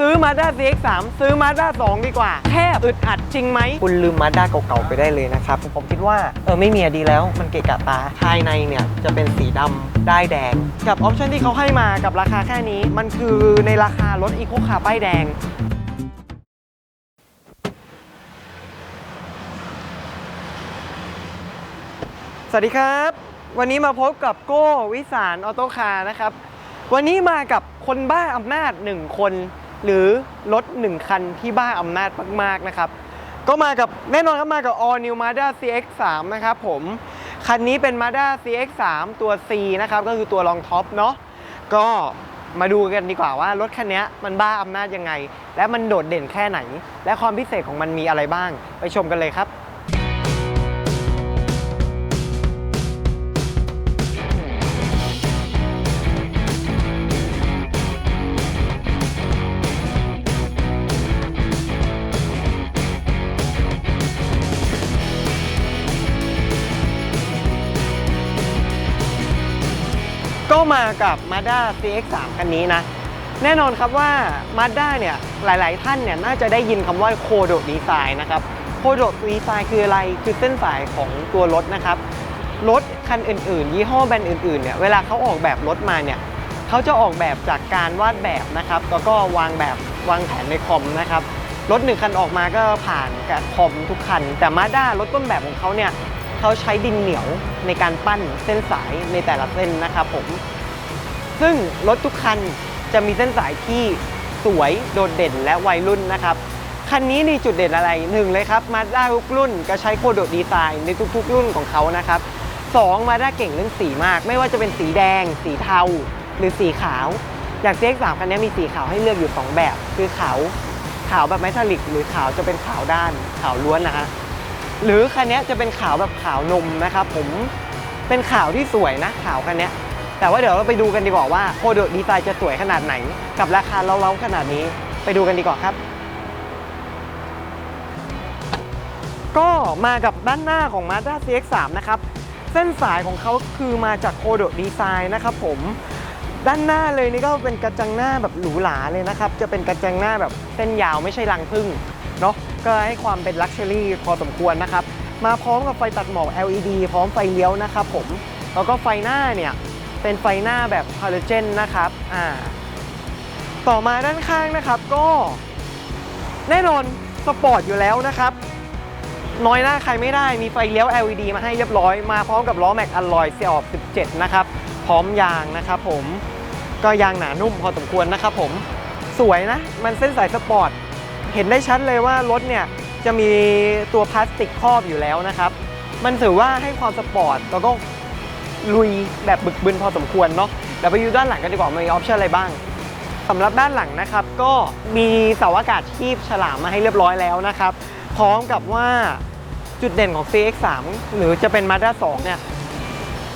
ซื้อ Mazda CX-3 ซื้อ Mazda 2ดีกว่า แค่อึดอัดจริงไหม คุณลืม Mazda เก่าๆไปได้เลยนะครับ ผมคิดว่าเออไม่มีอะดีแล้วมันเกะกะตา ภายในเนี่ยจะเป็นสีดำได้ายแดง กับออปชันที่เขาให้มากับราคาแค่นี้ มันคือในราคารถอีโคคาร์ป้ายแดง สวัสดีครับ วันนี้มาพบกับโก้วิสารออโต้คาร์นะครับ วันนี้มากับคนบ้าอำนาจหนึ่งคน หรือรถหนึ่งคันที่บ้าอำนาจมากๆนะครับ ก็มากับแน่นอนครับมากับ All New Mazda CX-3 นะครับผม คันนี้เป็น Mazda CX-3 ตัว C นะครับ ก็คือตัวรองท็อปเนาะก็มาดูกันดีกว่าว่ารถคันนี้มันบ้าอำนาจยังไง และมันโดดเด่นแค่ไหน และความพิเศษของมันมีอะไรบ้าง ไปชมกันเลยครับ ก็มากับ Mazda CX-3 คันนี้นะ แน่นอนครับว่า Mazda เนี่ยหลาย ๆ ท่านเนี่ยน่าจะได้ยินคำว่าโคโดดีไซน์นะครับโคโดดีไซน์คืออะไรคือเส้นสายของตัวรถนะครับ รถคันอื่น ๆ ยี่ห้อแบรนด์อื่น ๆ เนี่ยเวลาเขาออกแบบรถมาเนี่ยเขาจะออกแบบจากการวาดแบบนะครับ แล้วก็วางแบบวางแผนในคอมนะครับรถหนึ่งคันออกมาก็ผ่านกับคอมทุกคัน แต่มาด้ารถต้นแบบของเขาเนี่ย เขาใช้ดินเหนียวในการปั้นเส้นสายในแต่ละเส้นนะครับผม ซึ่งรถทุกคันจะมีเส้นสายที่สวยโดดเด่นและวัยรุ่นนะครับคันนี้มีจุดเด่นอะไรหนึ่งเลยครับมาด้าทุกรุ่นก็ใช้โคโดดีไซน์ในทุกๆ รุ่นของเขานะครับสองมาด้าเก่งเรื่องสีมาก ไม่ว่าจะเป็นสีแดง สีเทา หรือสีขาวอย่าง CX-3 คันนี้มีสีขาวให้เลือกอยู่ 2 แบบ คือขาวขาวแบบไมทัลลิก หรือขาวจะเป็นขาวด้านขาวล้วนนะฮะ หรือคันนี้จะเป็นขาวแบบขาวนมนะครับผมเป็นขาวที่สวยนะขาวคันนี้แต่ว่าเดี๋ยวเราไปดูกันดีกว่าว่าโคโดดีไซน์จะสวยขนาดไหน กับราคาเล้าๆขนาดนี้ไปดูกันดีกว่าครับ ก็มากับด้านหน้าของ Mazda CX-3 นะครับเส้นสายของเขาคือมาจากโคโดดีไซน์นะครับผมด้านหน้าเลยนี่ก็เป็นกระจังหน้าแบบหรูหราเลยนะครับ จะเป็นกระจังหน้าแบบเส้นยาวไม่ใช่รังผึ้งเนาะ ก็ให้ความเป็นลักชัวรี่พอสมควรนะครับ มาพร้อมกับไฟตัดหมอก LED พร้อมไฟเลี้ยวนะครับผม แล้วก็ไฟหน้าเนี่ย เป็นไฟหน้าแบบฮาโลเจนนะครับ อ่า ต่อมาด้านข้างนะครับก็แน่นอนสปอร์ตอยู่แล้วนะครับ น้อยหน้าใครไม่ได้มีไฟเลี้ยว LED มาให้เรียบร้อย มาพร้อมกับล้อแม็กอลลอยเซียออบ17 นะครับ พร้อมยางนะครับผม ก็ยางหนานุ่มพอสมควรนะครับผม สวยนะ มันเส้นสายสปอร์ต เห็นได้ชัดเลยว่ารถเนี่ยจะมีตัวพลาสติกครอบอยู่แล้วนะครับ มันถือว่าให้ความสปอร์ตแล้วก็ลุยแบบบึกบึนพอสมควรเนาะเดี๋ยวไปดูด้านหลังกันดีกว่ามีออปชั่นอะไรบ้างสำหรับด้านหลังนะครับ ก็มีเสาอากาศชีพฉลามมาให้เรียบร้อยแล้วนะครับ พร้อมกับว่าจุดเด่นของ CX3 หรือจะเป็น Mazda 2 เนี่ย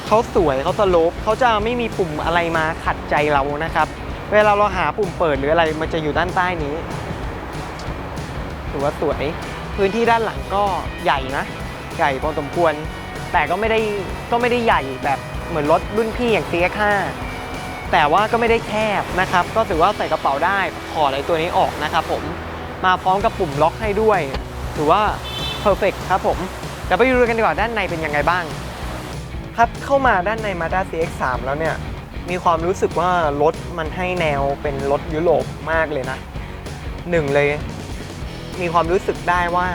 เขาสวยเขาสโลปเขาจะไม่มีปุ่มอะไรมาขัดใจเรานะครับ เวลาเราหาปุ่มเปิดหรืออะไรมันจะอยู่ด้านใต้นี้ อว่าสวย พื้นที่ด้านหลังก็ใหญ่นะ ใหญ่พอสมควร แต่ก็ไม่ได้ก็ไม่ได้ใหญ่แบบเหมือนรถรุ่นพี่อย่าง CX5 แต่ว่าก็ไม่ได้แคบนะครับ ก็ถือว่าใส่กระเป๋าได้ถอดไอ้ตัวนี้ออกนะครับผมมาพร้อมกับปุ่มล็อกให้ด้วย ถือว่า perfect ครับผมเดี๋ยวไปดูกันดีกว่าด้านในเป็นยังไงบ้าง ครับเข้ามาด้านใน Mazda CX-3 แล้วเนี่ย มีความรู้สึกว่ารถมันให้แนวเป็นรถยุโรปมากเลยนะหนึ่งเลย มีความรู้สึกได้ว่า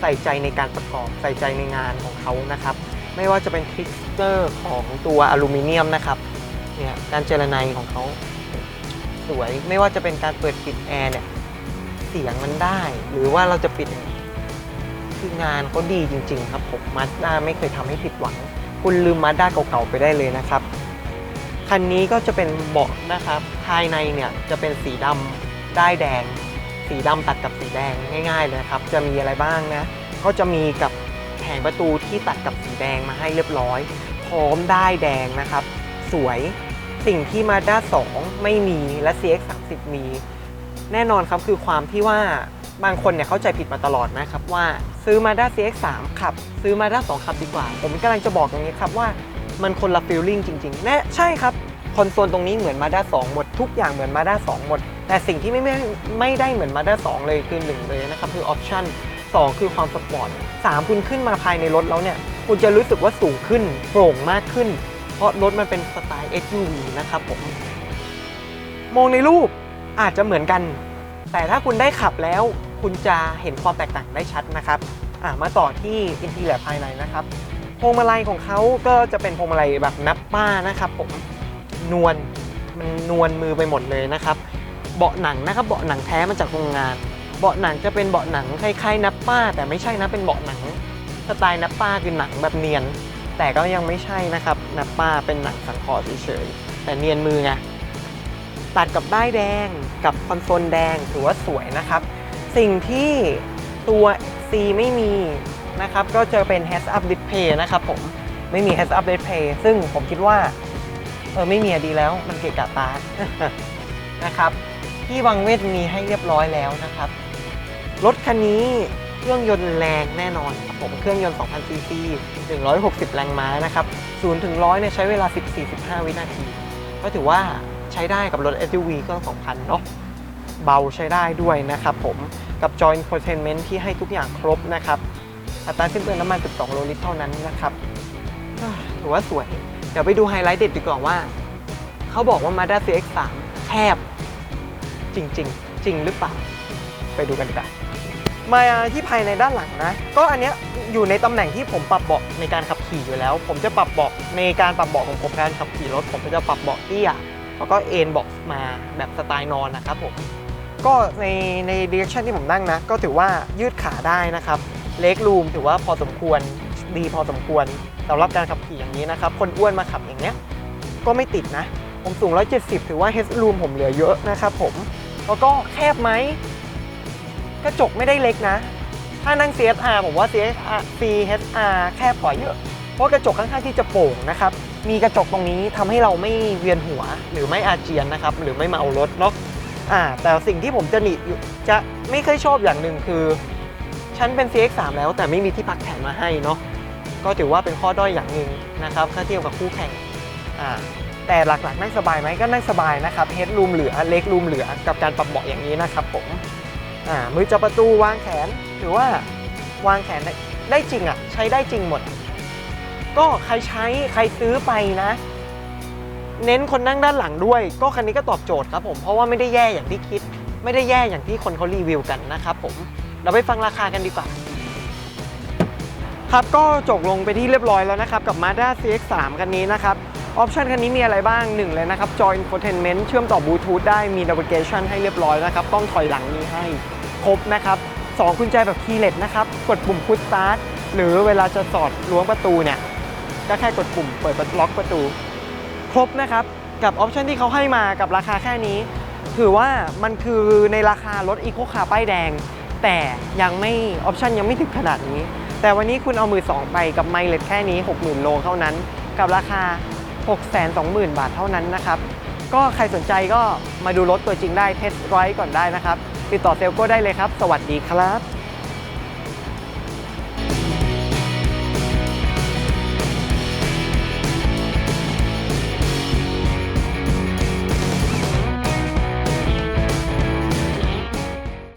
ใส่ใจในการประกอบใส่ใจในงานของเขานะครับ ไม่ว่าจะเป็นทริกเกอร์ของตัวอลูมิเนียมนะครับเนี่ยการเจรไนของเขาสวยไม่ว่าจะเป็นการเปิดปิดแอร์เนี่ยเสียงมันได้ หรือว่าเราจะปิดคืองานเขาดีจริง ๆ ครับผมมาด้าไม่เคยทำให้ผิดหวัง คุณลืมมาด้าเก่าๆไปได้เลยนะครับคันนี้ก็จะเป็นเบาะนะครับ ภายในเนี่ยจะเป็นสีดำได้แดง สีดำตัดกับสีแดงง่ายๆเลยนะครับ จะมีอะไรบ้างนะ ก็จะมีกับแผงประตูที่ตัดกับสีแดงมาให้เรียบร้อย พร้อมได้แดงนะครับ สวยสิ่งที่ Mazda 2ไม่มีและ CX 30มี แน่นอนครับคือความที่ว่าบางคนเนี่ยเข้าใจผิดมาตลอดนะครับว่าซื้อ Mazda CX 3ขับ ซื้อ Mazda 2ขับดีกว่า ผมกำลังจะบอกอย่างนี้ครับว่ามันคนละฟีลลิ่งจริงๆแน่ใช่ครับ คอนโซลตรงนี้เหมือนมาด้า2หมดทุกอย่างเหมือนมาด้า2หมด แต่สิ่งที่ไม่ไม่ไม่ได้เหมือนมาด้า2เลยคือ 1 เลยนะครับ คือออปชั่น2คือความสปอร์ต3คุณขึ้นมาภายในรถแล้วเนี่ย คุณจะรู้สึกว่าสูงขึ้น โปร่งมากขึ้น เพราะรถมันเป็นสไตล์ SUV นะครับผม มองในรูปอาจจะเหมือนกัน แต่ถ้าคุณได้ขับแล้วคุณจะเห็นความแตกต่างได้ชัดนะครับมาต่อที่อินทีเรียภายในนะครับพวงมาลัยของเขาก็จะเป็นพวงมาลัยแบบนับป้านะครับ ผมนวลมันนวลมือไปหมดเลยนะครับ เบาะหนังนะครับเบาะหนังแท้มาจากโรงงาน เบาะหนังจะเป็นเบาะหนังคล้ายๆนับป้า แต่ไม่ใช่นะเป็นเบาะหนังสไตล์นับป้าคือหนังแบบเนียน แต่ก็ยังไม่ใช่นะครับนับป้าเป็นหนังสังเคราะห์เฉยๆแต่เนียนมือไงตัดกับด้ายแดงกับคอนโซลแดงถือว่าสวยนะครับ สิ่งที่ตัว C ไม่มีนะครับก็จะเป็น Heads Up Display นะครับผมไม่มี Heads Up Display ซึ่งผมคิดว่าเออไม่มีดีแล้วมันเกะกะตานะครับ ที่วังเวทมีให้เรียบร้อยแล้วนะครับ รถคันนี้เครื่องยนต์แรงแน่นอนครับผมเครื่องยนต์ 2,000 ซีซี 160 แรงม้านะครับ0ถึง100เนี่ยใช้เวลา 14-15 วินาที ก็ถือว่าใช้ได้กับรถ SUV เครื่อง 2,000 เนาะเบาใช้ได้ด้วยนะครับผมกับ Joy Infotainment ที่ให้ทุกอย่างครบนะครับ อัตราสิ้นเปลืองน้ำมัน 12 โลลิตรเท่านั้นนะครับถือว่าสวย เดี๋ยวไปดูไฮไลท์เด็ดดีกว่าว่า เขาบอกว่า Mazda CX-3 แคบ จริง ๆ จริงหรือเปล่า ไปดูกันดีกว่ามาที่ภายในด้านหลังนะ ก็อันเนี้ยอยู่ในตำแหน่งที่ผมปรับเบาะในการขับขี่อยู่แล้ว ผมจะปรับเบาะในการปรับเบาะของผมการขับขี่รถ ผมก็จะปรับเบาะเตี้ยแล้วก็เอนเบาะมาแบบสไตล์นอนนะครับผมก็ในในดิเรกชันที่ผมนั่งนะ ก็ถือว่ายืดขาได้นะครับเล็กรูมถือว่าพอสมควรดีพอสมควรสำหรับการขับขี่อย่างนี้นะครับ คนอ้วนมาขับอย่างเนี้ยก็ไม่ติดนะ ผมสูง 170 ถือว่าเฮดรูมผมเหลือเยอะนะครับผม แล้วก็แคบไหม กระจกไม่ได้เล็กนะ ถ้านั่ง CSR ผมว่า CSR CHR แคบกว่าเยอะ เพราะกระจกข้างๆที่จะโป่งนะครับ มีกระจกตรงนี้ทำให้เราไม่เวียนหัวหรือไม่อาเจียนนะครับ หรือไม่เมารถเนาะอ่าแต่สิ่งที่ผมจะหนีจะไม่เคยชอบอย่างหนึ่งคือฉันเป็น CX3 แล้วแต่ไม่มีที่พักแถมมาให้เนาะก็ถือว่าเป็นข้อด้อยอย่างหนึ่งนะครับถ้าเทียบกับคู่แข่งอ่า แต่หลักๆนั่งสบายไหมก็นั่งสบายนะครับเฮดรูมเหลือเล็กรูมเหลือกับการปรับเบาะอย่างนี้นะครับผมอ่ามือจับประตูวางแขนถือว่าวางแขนได้ไดจริงอะใช้ได้จริงหมด ก็ใครใช้ใครซื้อไปนะ เน้นคนนั่งด้านหลังด้วย ก็คันนี้ก็ตอบโจทย์ครับผมเพราะว่าไม่ได้แย่อย่างที่คิด ไม่ได้แย่อย่างที่คนเขารีวิวกันนะครับผมเราไปฟังราคากันดีกว่าครับก็จบลงไปที่เรียบร้อยแล้วนะครับกับ Mazda CX-3 คันนี้นะครับ ออปชันคันนี้มีอะไรบ้าง 1 เลยนะครับ Joy Infotainment เชื่อมต่อบลูทูธได้มี Navigation ให้เรียบร้อยนะครับกล้องถอยหลังมีให้ครบนะครับ2กุญแจแบบ keyless นะครับ กดปุ่ม push start หรือเวลาจะสอดล้วงประตูเนี่ย ก็แค่กดปุ่มเปิดล็อกประตู ครบนะครับกับออปชันที่เขาให้มากับราคาแค่นี้ ถือว่ามันคือในราคารถอีโคคาป้ายแดง แต่ยังไม่ออปชันยังไม่ถึงขนาดนี้ แต่วันนี้คุณเอามือสองไปกับไมล์เลสแค่นี้ 60,000 โลเท่านั้น กับราคา 620,000 บาทเท่านั้นนะครับ ก็ใครสนใจก็มาดูรถตัวจริงได้เทสไรด์ก่อนได้นะครับ ติดต่อเซลโก้ได้เลยครับ สวัสดีครับ